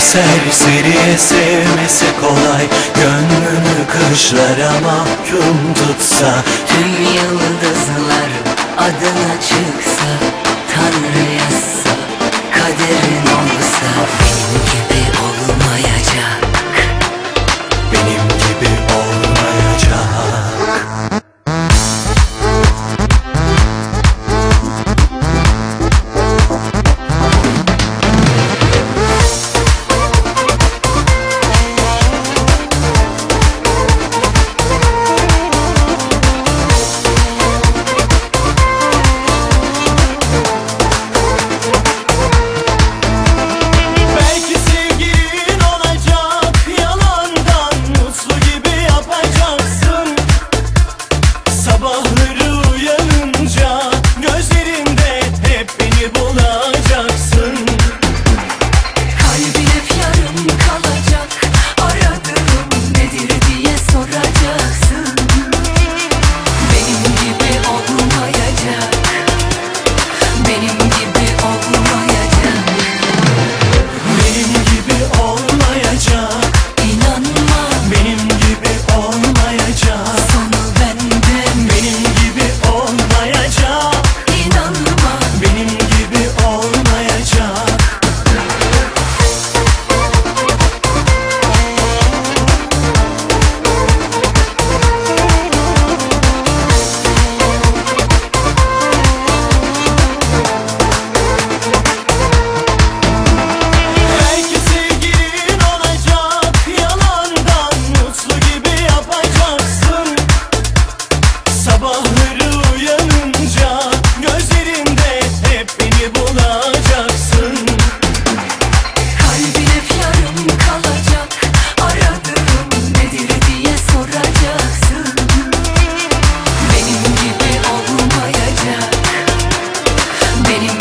serseriye sevmesi kolay. Gönlünü kışlara mahkum tutsa Tüm yıldızlar adına çıksa Baby.